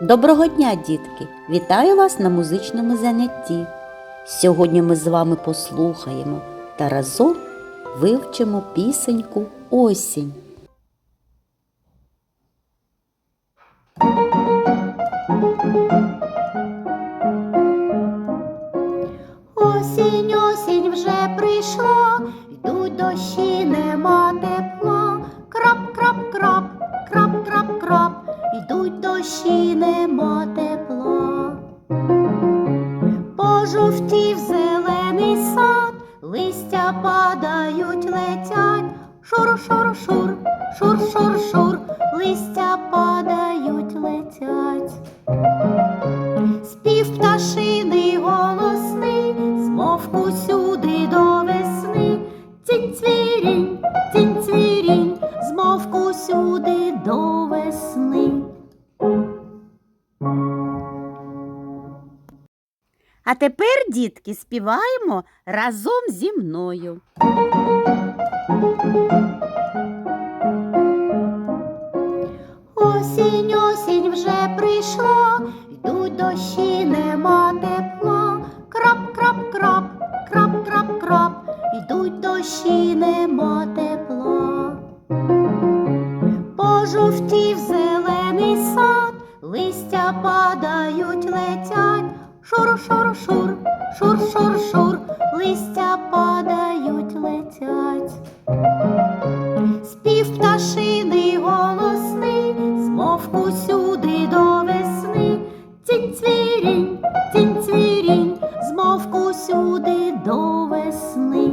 Доброго дня, дітки! Вітаю вас на музичному занятті. Сьогодні ми з вами послухаємо та разом вивчимо пісеньку Осінь. Осінь, осінь вже прийшла, йдуть дощі, нема тепла. Крап, крап, дощі, нема тепла. Пожовтів зелений сад, листя падають, летять. Шур, шур, шур, шур, шур, шур, листя падають, летять. Спів пташиний голосний, змовк усюди до весни. Тінь цвірінь, тінь цвірінь, змовк усюди до весни. А тепер, дітки, співаємо разом зі мною. Осінь, осінь вже прийшла, йдуть дощі, нема тепла. Крап, крап, крап, крап, крап, крап, йдуть дощі, нема тепла. Пожовтів шур шур шур, шур шур шур, листя падають, летять. Спів пташини голосний, змовку усюди до весни, тінь цвірінь, тінь цвірінь, змовку усюди до весни.